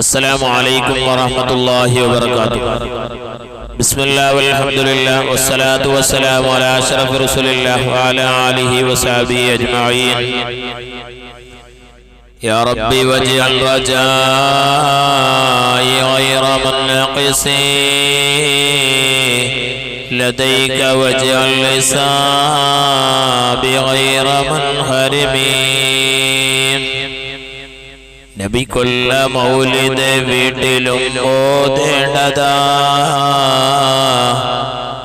السلام عليكم ورحمة الله وبركاته. بسم الله والحمد لله والصلاة والسلام على أشرف رسول الله وعلى آله وصحبه أجمعين. يا ربي واجعل رجائي غير منقص. لديك واجعل حسابي غير منهرم. നബിക്കൊല്ല മൗലിത വീട്ടിലും ഓതേണ്ടതാ.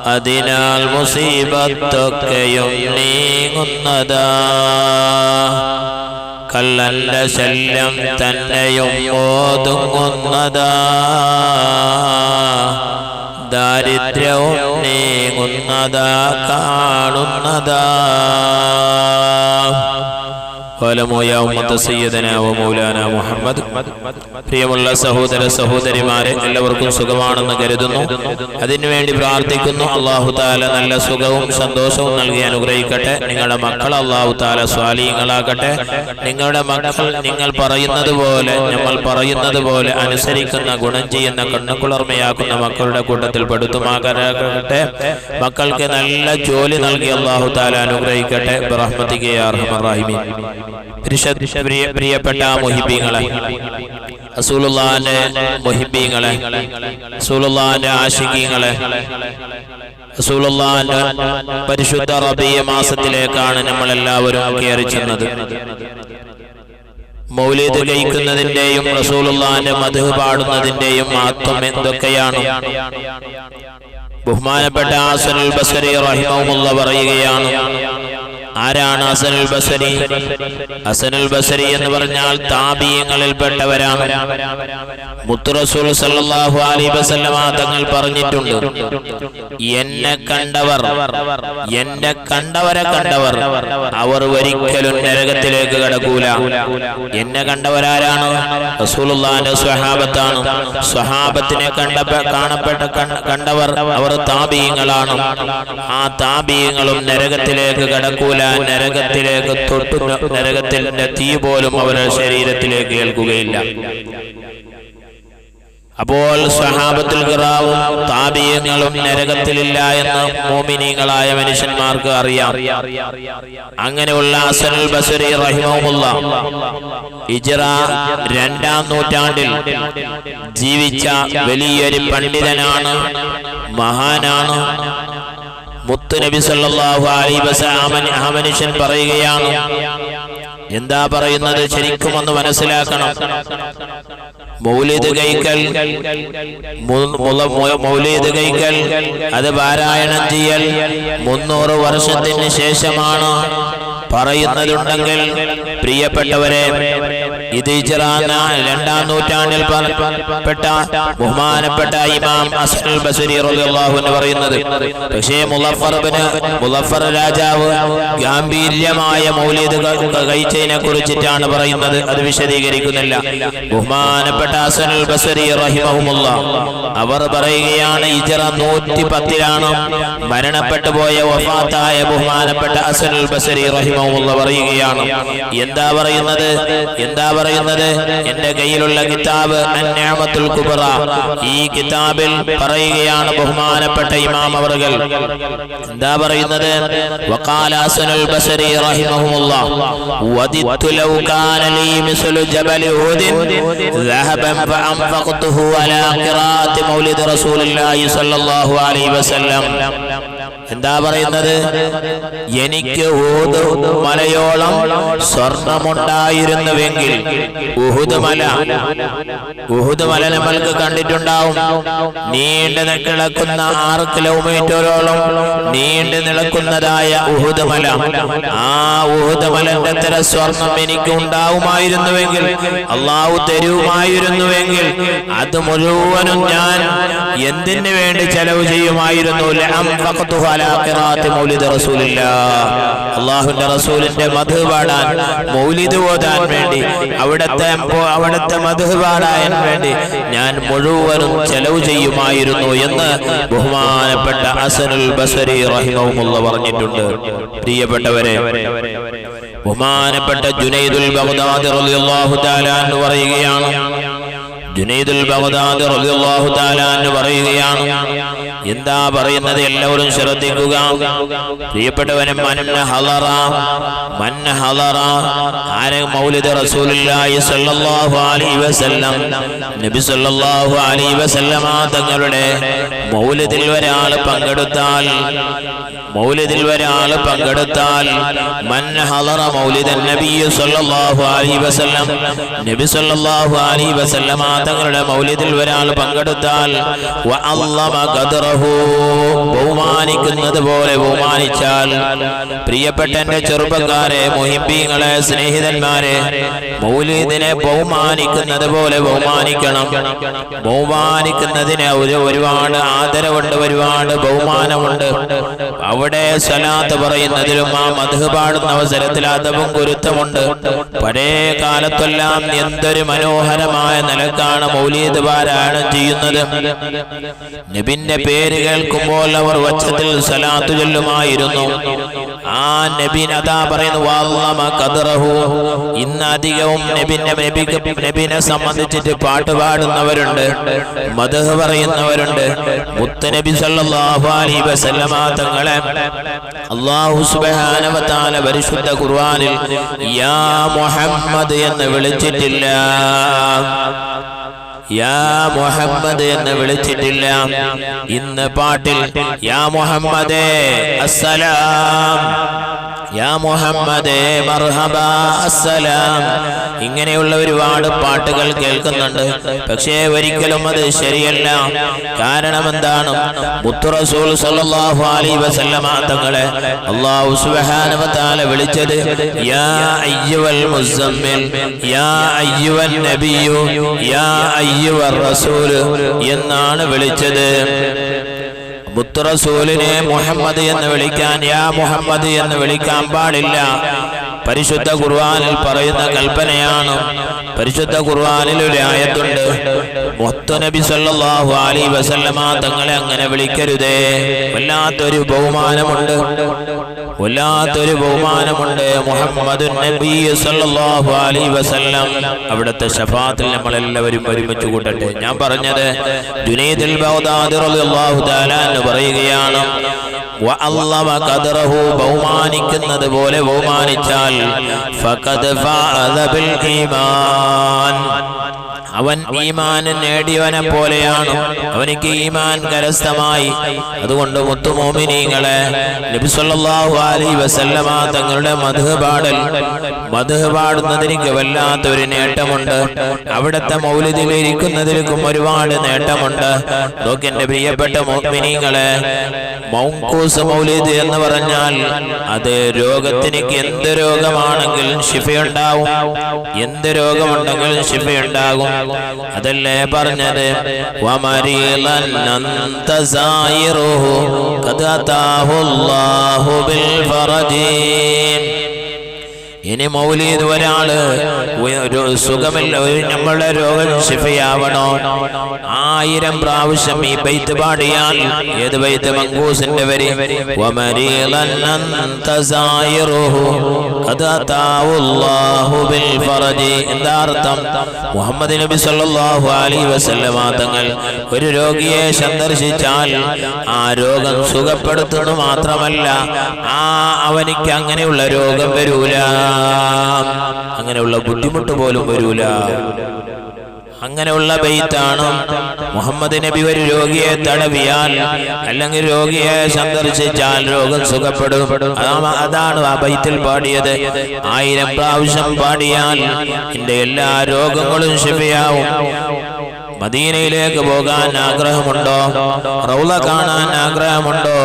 അതിനാൽ മുസീബത്തൊക്കെയും നീങ്ങുന്നതാ. കല്ലല്ല ശല്യം തന്നെയും ഓതുങ്ങുന്നതാ. ദാരിദ്ര്യവും നീങ്ങുന്നതാ കാണുന്നതാ. മുഹമ്മദ് പ്രിയമുള്ള സഹോദര സഹോദരിമാരെ എല്ലാവർക്കും സുഖമാണെന്ന് കരുതുന്നു. അതിനുവേണ്ടി പ്രാർത്ഥിക്കുന്നു. അള്ളാഹു താല നല്ല സുഖവും സന്തോഷവും നൽകി അനുഗ്രഹിക്കട്ടെ. നിങ്ങളുടെ മക്കൾ അള്ളാഹു താല സ്വാലീങ്ങളാകട്ടെ. നിങ്ങളുടെ മക്കൾ നിങ്ങൾ പറയുന്നത് പോലെ നമ്മൾ പറയുന്നത് പോലെ അനുസരിക്കുന്ന ഗുണം ചെയ്യുന്ന കണ്ണുകുളർമയാക്കുന്ന മക്കളുടെ കൂട്ടത്തിൽ പെടുത്തുമാകട്ടെ മക്കൾക്ക് നല്ല ജോലി നൽകി അള്ളാഹു താല അനുഗ്രഹിക്കട്ടെ. ബ്രഹ്മതികെ അർഹമറാഹിമി പ്രിയപ്പെട്ട മൊഹിബീങ്ങളെ റസൂലുള്ളാന്റെ മൊഹിബീങ്ങളെ റസൂലുള്ളാന്റെ ആശികീങ്ങളെ റസൂലുള്ളാന്റെ പരിശുദ്ധ റബിയ മാസത്തിലേക്കാണ് നമ്മൾ എല്ലാവരും കയറി ചെന്നത്. മൗലീദ് കഴിക്കുന്നതിന്റെയും റസൂലുള്ളാന്റെ മധു പാടുന്നതിന്റെയും മഹത്വം എന്തൊക്കെയാണ്? ബഹുമാനപ്പെട്ട ആസനുൽ ബസരി റഹിമുള്ള പറയുകയാണ് ആരാണ് അസനുൽ ബസരി? അസനുൽ ബസരി എന്ന് പറഞ്ഞാൽ താപീയങ്ങളിൽപ്പെട്ടവരാണ്. മുത്തുറസൂൽ സല്ലല്ലാഹു അലി വസല്ലമ തങ്ങൾ പറഞ്ഞിട്ടുണ്ട് എന്നെ കണ്ടവർ എന്നെ കണ്ടവരെ കണ്ടവർ അവർ ഒരിക്കലും നരകത്തിലേക്ക് കടക്കൂല. എന്നെ കണ്ടവരാരാണ്? റസൂലുള്ളാന്റെ സ്വഹാബത്താണ്. സ്വഹാബത്തിനെ കണ്ട കാണപ്പെട്ട കണ്ടവർ അവർ താപീയങ്ങളാണ്. ആ താപീയങ്ങളും നരകത്തിലേക്ക് കടക്കൂല. നരകത്തിലേക്ക് തൊട്ടു നരകത്തിൽ തീ പോലും അവരുടെ ശരീരത്തിലേക്ക് കേൾക്കുകയില്ല അപ്പോൾ സഹാബത്തിൽ കിറാവും താപീയങ്ങളും നരകത്തിലില്ല എന്ന് മോമിനികളായ മനുഷ്യന്മാർക്ക് അറിയാം. അങ്ങനെയുള്ള അസനുൽ ബസരി റഹിമുള്ള ഇജറ രണ്ടാം നൂറ്റാണ്ടിൽ ജീവിച്ച വലിയൊരു പണ്ഡിതനാണ് മഹാനാണ് മുത്തുനബി സല്ലല്ലാഹു അലൈഹി വസല്ലം ആ പറയുകയാണ് എന്താ പറയുന്നത് ശരിക്കും ഒന്ന് മനസ്സിലാക്കണം. മൗലിദ് കൈക്കൽ മൗലിദ് കൈക്കൽ അത് പാരായണം ചെയ്യൽ മുന്നൂറ് വർഷത്തിന് ശേഷമാണ്. പറയുന്നതുണ്ടെങ്കിൽ പ്രിയപ്പെട്ടവരെ ഇത് രണ്ടാം നൂറ്റാണ്ടിൽ പെട്ട ബഹുമാനപ്പെട്ട ഇമാം അസ്നുൽ ബസുരി റളിയല്ലാഹു എന്ന് പറയുന്നത്. പക്ഷേ മുലഫർ മുലഫർ രാജാവ് ഗാംഭീര്യമായ മൗലിദ് കഴിച്ചതിനെ കുറിച്ചിട്ടാണ് പറയുന്നത്. അത് വിശദീകരിക്കുന്നില്ല. ബഹുമാനപ്പെട്ട അസനുൽ ബസരി റഹിമഹുമുള്ള അവർ പറയുകയാണ് ഇജറ നൂറ്റി പത്തിലാണ് മരണപ്പെട്ടു പോയ വഫാത്തായ ബഹുമാനപ്പെട്ട അസനുൽ ബസരി റഹിമഹുമുള്ള പറയുകയാണ് എന്താ പറയുന്നത് എന്താ പറയുന്നത് എന്റെ കയ്യിലുള്ള കിതാബ് അന്യാമത്തുൽ കുബറ ഈ കിതാബിൽ പറയുകയാണ് ബഹുമാനപ്പെട്ട ഇമാം അവറുകൾ എന്താ പറയുന്നത് وقال حسن البصري رحمه الله وددت لو كان لي مثل جبل أحد ذهبا فأنفقته على قراءة مولد رسول الله صلى الله عليه وسلم എന്താ പറയുന്നത്? എനിക്ക് ഊത് മലയോളം സ്വർണമുണ്ടായിരുന്നുവെങ്കിൽ ഉഹുദ് മല ഉഹുദ് നമ്മൾക്ക് കണ്ടിട്ടുണ്ടാവും. നീണ്ടു കിടക്കുന്ന ആറ് കിലോമീറ്ററോളം നീണ്ടു നിൽക്കുന്നതായ ഉഹുദ് മല. ആ ഉഹുദ് തര സ്വർണം എനിക്ക് ഉണ്ടാവുമായിരുന്നുവെങ്കിൽ അള്ളാഹു തരുമായിരുന്നുവെങ്കിൽ അത് മുഴുവനും ഞാൻ എന്തിനു വേണ്ടി ചെലവ് ചെയ്യുമായിരുന്നു? അള്ളാഹുവിന്റെ റസൂലിന്റെ മധു പാടാൻ മൗലിദ് ഓതാൻ വേണ്ടി അവിടത്തെ അവിടത്തെ മധു പാടാൻ വേണ്ടി ഞാൻ മുഴുവനും ചെലവ് ചെയ്യുമായിരുന്നു എന്ന് ബഹുമാനപ്പെട്ട അസനുൽ ബസരി റഹിമഹുമുള്ള പറഞ്ഞിട്ടുണ്ട്. പ്രിയപ്പെട്ടവരെ ബഹുമാനപ്പെട്ട ജുനൈദുൽ ബഗ്ദാദി റളിയല്ലാഹു തആല എന്ന് പറയുകയാണ്. ജുനൈദുൽ ബഗ്ദാദി റളിയല്ലാഹു തആല എന്ന് പറയുകയാണ് എന്താ പറയുന്നത് എല്ലാവരും ശ്രദ്ധിക്കുക. പ്രിയപ്പെട്ടവനും മൗലിദ് റസൂലുള്ളാഹി സ്വല്ലല്ലാഹു അലൈഹി വസല്ലം നബി സ്വല്ലല്ലാഹു അലൈഹി വസല്ലമ തങ്ങളുടെ മൗലിദിൽ ഒരാൾ പങ്കെടുത്താൽ മൗലിദിൽ ഒരാൾ പങ്കെടുത്താൽ മൻ ഹളറ മൗലിദൻ സല്ലല്ലാഹു അലൈഹി വസല്ലം നബി സല്ലല്ലാഹു അലൈഹി വസല്ലമ തങ്ങളുടെ മൗലിദിൽ ഒരാൾ പങ്കെടുത്താൽ വ അല്ലമ ഖദറഹു ബഹുമാനിക്കുന്നത് പോലെ ബഹുമാനിച്ചാൽ പ്രിയപ്പെട്ട എന്റെ ചെറുപ്പക്കാരെ മുഹിബീങ്ങളെ സ്നേഹിതന്മാരെ മൗലിദിനെ ബഹുമാനിക്കുന്നത് പോലെ ബഹുമാനിക്കണം. ബഹുമാനിക്കുന്നതിന് ഒരു ഒരുപാട് ആദരവുണ്ട് ഒരുപാട് ബഹുമാനമുണ്ട്. അവിടെ സലാത്ത് പറയുന്നതിലും ആ മധു പാടുന്ന അവസരത്തിൽ അതവും ഗുരുത്വമുണ്ട്. പഴയ കാലത്തെല്ലാം എന്തൊരു മനോഹരമായ നിലക്കാണ് മൗലീദ് ചെയ്യുന്നത്. നബിന്റെ പേര് കേൾക്കുമ്പോൾ അവർ വച്ചത്തിൽ സലാത്ത് ചൊല്ലുമായിരുന്നു. ആ നബിൻ അതാ പറയുന്നു ഇന്ന് അധികവും നബിന്റെ നബിക്ക് നബിനെ സംബന്ധിച്ചിട്ട് പാട്ട് പാടുന്നവരുണ്ട് മധു പറയുന്നവരുണ്ട്. മുത്തനബി സല്ലാഹു അലൈഹി വസല്ലമ തങ്ങളെ വ തആല പരിശുദ്ധ ഖുർആനിൽ യാ മുഹമ്മദ് എന്ന് വിളിച്ചിട്ടില്ല. യാ മുഹമ്മദ് എന്ന് വിളിച്ചിട്ടില്ല. ഇന്ന് പാട്ടിൽ യാ മുഹമ്മദേ അസ്സലാം. യാ മുഹമ്മദേ മർഹബ അസ്സലാം. ഇങ്ങനെയുള്ള ഒരുപാട് പാട്ടുകൾ കേൾക്കുന്നുണ്ട്. പക്ഷേ ഒരിക്കലും അത് ശരിയല്ല. കാരണം എന്താണ് മുത്തുറസൂൽ സല്ലല്ലാഹു അലൈഹി വസല്ലമ തങ്ങളെ അല്ലാഹു സുബ്ഹാനഹു വ തആല വിളിച്ചത് യാ അയ്യുവൽ മുസമ്മിൽ യാ അയ്യുവൻ നബിയു യാ റസൂൽ എന്നാണ് വിളിച്ചത്. മുത്തുറസൂലിനെ മുഹമ്മദ് എന്ന് വിളിക്കാൻ യാ മുഹമ്മദ് എന്ന് വിളിക്കാൻ പാടില്ല. പരിശുദ്ധ ഖുർആനിൽ പറയുന്ന കൽപ്പനയാണ്. പരിശുദ്ധ ഖുർആനിൽ ഒരു ആയത്തുണ്ട്. മുത്തുനബി സല്ലാഹു അലി വസല്ലമ തങ്ങളെ അങ്ങനെ വിളിക്കരുതേ. വല്ലാത്തൊരു ബഹുമാനമുണ്ട്. വല്ലാത്തൊരു ബഹുമാനമുണ്ട്. മുഹമ്മദ് നബി സല്ലല്ലാഹു അലൈഹി വസല്ലം. അവിടുത്തെ ഷഫാത്തിൽ നമ്മളെല്ലാവരും ഒരുമിച്ച് കൂട്ടട്ടെ. ഞാൻ പറഞ്ഞത് ജുനൈദുൽ പറയുകയാണ്. ബഹുമാനിക്കുന്നത് പോലെ ബഹുമാനിച്ചാൽ ഫഖദ് ഫഅദ ബിൽ ഈമാൻ. അവൻ ഈമാൻ നേടിയവനെ പോലെയാണ്. അവനിക്ക് ഈമാൻ കരസ്ഥമായി. അതുകൊണ്ട് മുത്തുമോമിനീങ്ങളെ നബി സല്ലല്ലാഹു അലൈഹി വസല്ലമ തങ്ങളുടെ മധു പാടൽ മധു പാടുന്നതിന് വല്ലാത്തൊരു നേട്ടമുണ്ട്. അവിടുത്തെ മൗലിദിൽ ഇരിക്കുന്നതിലും ഒരുപാട് നേട്ടമുണ്ട്. നോക്കി എന്റെ പ്രിയപ്പെട്ട മോമിനീങ്ങളെ മൗങ്കൂസ് മൗലിദ് എന്ന് പറഞ്ഞാൽ അത് രോഗത്തിന് എന്ത് രോഗമാണെങ്കിലും ശിഫയുണ്ടാവും. എന്ത് രോഗമുണ്ടെങ്കിലും ശിഫയുണ്ടാകും. അതല്ലേ പറഞ്ഞത് വമരീലൻ അന്ത സായിറുഹു ഖദ് അതാഹു അല്ലാഹു ബിൽ ഫറജീൻ ഇനി മൗലീദ് ഒരാൾ ഒരു സുഖമില്ല. ഒരു നമ്മളുടെ രോഗം ശിഫയാവണോ? ആയിരം പ്രാവശ്യം ഈ ബൈത്ത് പാടിയാൽ ഏത് ബൈത്ത് മങ്കൂസിന്റെ വരി? ഫറജി മുഹമ്മദ് നബി സല്ലല്ലാഹു അലൈഹി വസല്ലമ തങ്ങൾ ഒരു രോഗിയെ സന്ദർശിച്ചാൽ ആ രോഗം സുഖപ്പെടുത്തുന്നു മാത്രമല്ല ആ അവനിക്ക് അങ്ങനെയുള്ള രോഗം വരൂല. അങ്ങനെയുള്ള ബുദ്ധിമുട്ട് പോലും വരൂല. അങ്ങനെയുള്ള ബെയ്ത്താണ് മുഹമ്മദ് നബി ഒരു രോഗിയെ തടവിയാൽ അല്ലെങ്കിൽ രോഗിയെ സന്ദർശിച്ചാൽ രോഗം സുഖപ്പെടും. അതാ- അതാണ് ആ ബൈത്തിൽ പാടിയത്. ആയിരം പ്രാവശ്യം പാടിയാൽ എന്റെ എല്ലാ രോഗങ്ങളും ശിവയാവും മദീനയിലേക്ക് പോകാൻ ആഗ്രഹമുണ്ടോ? റൗള കാണാൻ ആഗ്രഹമുണ്ടോ?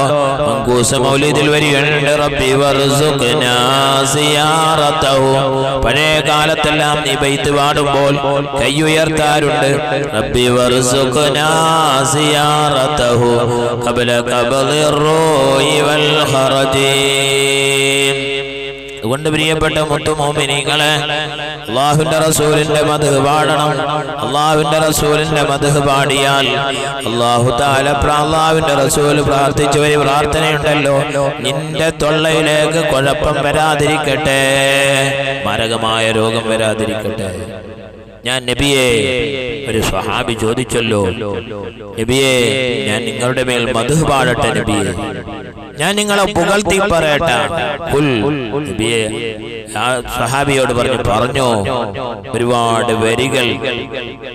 മങ്കൂസ മൗലിദിൽ വരികയുണ്ട്. റബ്ബി വർസുഖ്നാ സിയാറത്തഹു. പഴയ കാലത്തെല്ലാം നീ ബൈത്ത് പാടുമ്പോൾ കൈ ഉയർത്താറുണ്ട്. റബ്ബി വർസുഖ്നാ സിയാറത്തഹു. ഖബല ഖബളി റൂയി വൽ ഖറജീൻ. അതുകൊണ്ട് പ്രിയപ്പെട്ട മുത്തുമോമിനിങ്ങളെ അള്ളാഹുവിന്റെ റസൂലിന്റെ മധു പാടണം. അള്ളാഹുവിന്റെ റസൂലിന്റെ മധു പാടിയാൽ അള്ളാഹു താല അള്ളാഹുവിന്റെ റസൂൽ പ്രാർത്ഥിച്ച ഒരു പ്രാർത്ഥനയുണ്ടല്ലോ. നിന്റെ തൊള്ളയിലേക്ക് കുഴപ്പം വരാതിരിക്കട്ടെ. മരകമായ രോഗം വരാതിരിക്കട്ടെ. ഞാൻ നബിയെ ഒരു സ്വഹാബി ചോദിച്ചല്ലോ. നബിയെ ഞാൻ നിങ്ങളുടെ മേൽ മധു പാടട്ടെ നബിയെ. ഞാൻ നിങ്ങളെ പുകഴ്ത്തി പറയട്ടെ. സഹാബിയോട് പറഞ്ഞു പറഞ്ഞു ഒരുപാട് വരികൾ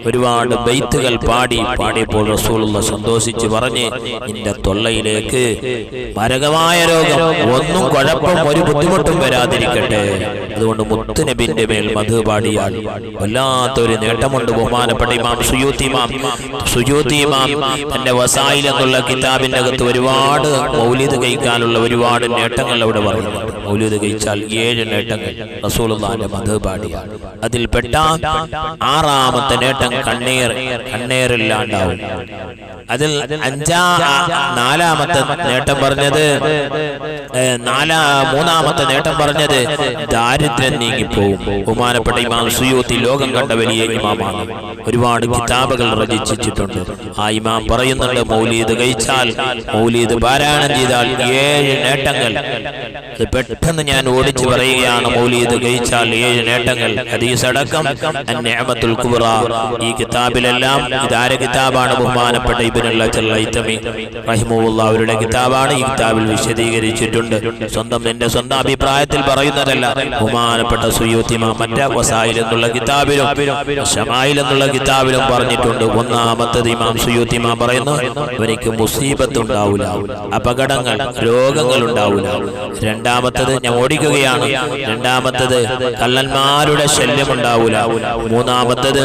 ഒരുപാട് ബൈത്തുകൾ പാടി പാടിയപ്പോൾ റസൂലുള്ള സന്തോഷിച്ച് പറഞ്ഞ് നിന്റെ തൊള്ളയിലേക്ക് മരകമായ രോഗം ഒന്നും കുഴപ്പം ഒരു ബുദ്ധിമുട്ടും വരാതിരിക്കട്ടെ. അതുകൊണ്ട് മുത്തുനബിന്റെ മേൽ മധു പാടിയാൽ വല്ലാത്തൊരു നേട്ടമുണ്ട് ബഹുമാനപ്പെട്ട ഇമാം സുയൂത്തി ഇമാം സുയൂത്തി ഇമാം തന്റെ വസായിൽ എന്നുള്ള കിതാബിന്റെ അകത്ത് ഒരുപാട് മൗലിദ് കഴിക്കാനുള്ള ഒരുപാട് നേട്ടങ്ങൾ അവിടെ പറയുന്നുണ്ട് മൗലിദ് കഴിച്ചാൽ ഏഴ് നേട്ടങ്ങൾ റസൂലുള്ളാന്റെ മധുപാടിയാണ് അതിൽ അതിൽപ്പെട്ട ആറാമത്തെ നേട്ടം കണ്ണീർ കണ്ണീറില്ലാണ്ടാവും അതിൽ അഞ്ചാ നാലാമത്തെ നേട്ടം പറഞ്ഞത് നാലാ മൂന്നാമത്തെ നേട്ടം പറഞ്ഞത് ദാരിദ്ര്യം നീങ്ങിപ്പോവും. ബഹുമാനപ്പെട്ട ഇമാം സുയൂത്തി ലോകം കണ്ട വലിയ ഇമാമാണ്. ഒരുപാട് കിതാബുകൾ രചിച്ചിട്ടുണ്ട്. ആ ഇമാം പറയുന്നുണ്ട് മൗലീദ് കഴിച്ചാൽ മൗലീദ് പാരായണം ചെയ്താൽ ഏഴ് നേട്ടങ്ങൾ. പെട്ടെന്ന് ഞാൻ ഓടിച്ചു പറയുകയാണ് മൗലീദ് കഴിച്ചാൽ ഏഴ് നേട്ടങ്ങൾ. അടക്കം കുബ്ര. ഈ കിതാബിലെല്ലാം ഇതാര കിതാബാണ് ബഹുമാനപ്പെട്ട റഹിമഹുള്ള അവരുടെ കിതാബാണ് ഈ കിതാബിൽ വിശദീകരിച്ചിട്ടുണ്ട്. സ്വന്തം എന്റെ സ്വന്തം അഭിപ്രായത്തിൽ പറയുന്നതല്ല ബഹുമാനപ്പെട്ട സുയൂത്തിമ മറ്റ വസായിൽ എന്നുള്ള കിതാബിലും ഷമായിൽ എന്നുള്ള കിതാബിലും പറഞ്ഞിട്ടുണ്ട്. ഒന്നാമത്തത് ഇമാം സുയൂത്തിമ പറയുന്നു അവനിക്ക് മുസീബത്ത് ഉണ്ടാവില്ല അപകടങ്ങൾ രോഗങ്ങൾ ഉണ്ടാവില്ല രണ്ടാമത്തത് ഞാൻ ഓടിക്കുകയാണ്. രണ്ടാമത്തത് കള്ളന്മാരുടെ ശല്യം ഉണ്ടാവൂല മൂന്നാമത്തത്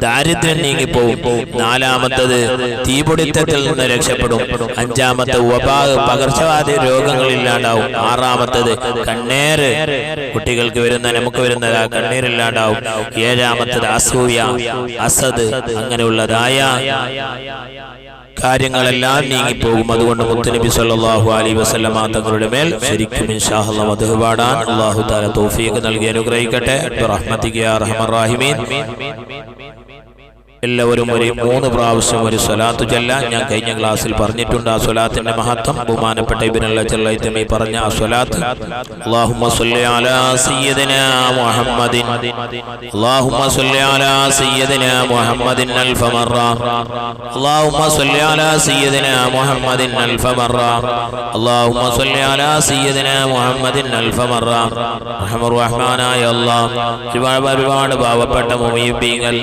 ദാരിദ്ര്യം നീങ്ങിപ്പോവും. നാലാമത്തത് തീപിടുത്തത്തിൽ നിന്ന് രക്ഷപ്പെടും. അഞ്ചാമത്തെ വബാ പകർച്ചവാദി രോഗങ്ങളില്ലാണ്ടാവും. ആറാമത്തത് കണ്ണേര് കുട്ടികൾക്ക് വരുന്ന നമുക്ക് വരുന്ന ആ കണ്ണീരില്ലാണ്ടാവും. ഏഴാമത്തത് അസൂയ. അസദ് അങ്ങനെയുള്ളതായ കാര്യങ്ങളെല്ലാം നീങ്ങിപ്പോകും. അതുകൊണ്ട് മുത്തനബി സല്ലാഹു അലൈഹി വസല്ലമ തങ്ങളുടെ മേൽ ശരിക്കും ഇൻഷാഹുള്ള മധു പാടാൻ അള്ളാഹു താല തൗഫീഖ് നൽകി അനുഗ്രഹിക്കട്ടെ. റഹ്മത്തിക്ക് റഹ്മൻ. റാഹിമീൻ എല്ലാവരും ഒരു മൂന്ന് പ്രാവശ്യം ഒരു സ്വലാത്ത് ചെല്ലാൻ ഞാൻ കഴിഞ്ഞ ക്ലാസ്സിൽ പറഞ്ഞിട്ടുണ്ട്. ആ സ്വലാത്തിന്റെ മഹത്വം ബഹുമാനപ്പെട്ട ഇബിനുള്ള ചെല്ലൈത്തമി പറഞ്ഞ ആ സ്വലാത്ത് അലാ മുഹമ്മദിൻ അലാ മുഹമ്മദിൻ അൽഫ അലാ മുഹമ്മദിൻ അൽഫ അലാ മുഹമ്മദിൻ അൽഫ റഹ്മാനായ അല്ലാഹ് ഒരുപാട് ഒരുപാട് പാവപ്പെട്ട മുമീബീങ്ങൾ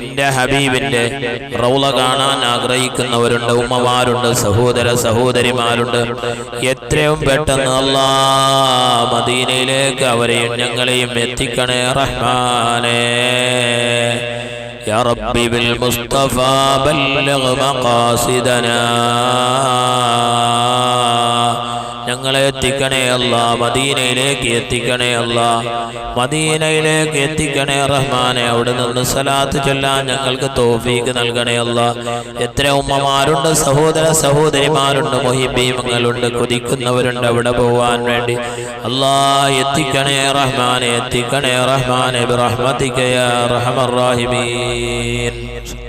എന്റെ ഹബീബിന്റെ റൗള കാണാൻ ആഗ്രഹിക്കുന്നവരുണ്ട് ഉമ്മമാരുണ്ട് സഹോദര സഹോദരിമാരുണ്ട് എത്രയും പെട്ടെന്ന് അല്ലാ മദീനയിലേക്ക് അവരെയും ഞങ്ങളെയും എത്തിക്കണേ റഹ്മാനേ يا ربي بالمصطفى بلغ مقاصدنا ഞങ്ങളെ എത്തിക്കണേ അല്ല. മദീനയിലേക്ക് എത്തിക്കണേ അല്ല. മദീനയിലേക്ക് എത്തിക്കണേ റഹ്മാനെ. അവിടെ നിന്ന് സലാത്ത് ചൊല്ലാൻ ഞങ്ങൾക്ക് തോഫീക്ക് നൽകണേ അല്ല. എത്ര ഉമ്മമാരുണ്ട് സഹോദര സഹോദരിമാരുണ്ട് മൊഹിബീമങ്ങളുണ്ട് കൊതിക്കുന്നവരുണ്ട് അവിടെ പോവാൻ വേണ്ടി. അല്ലാ എത്തിക്കണേ റഹ്മാനെ എത്തിക്കണേ റഹ്മാനെ റഹ്മത്തിക്കയ റഹമർ റാഹിമീൻ.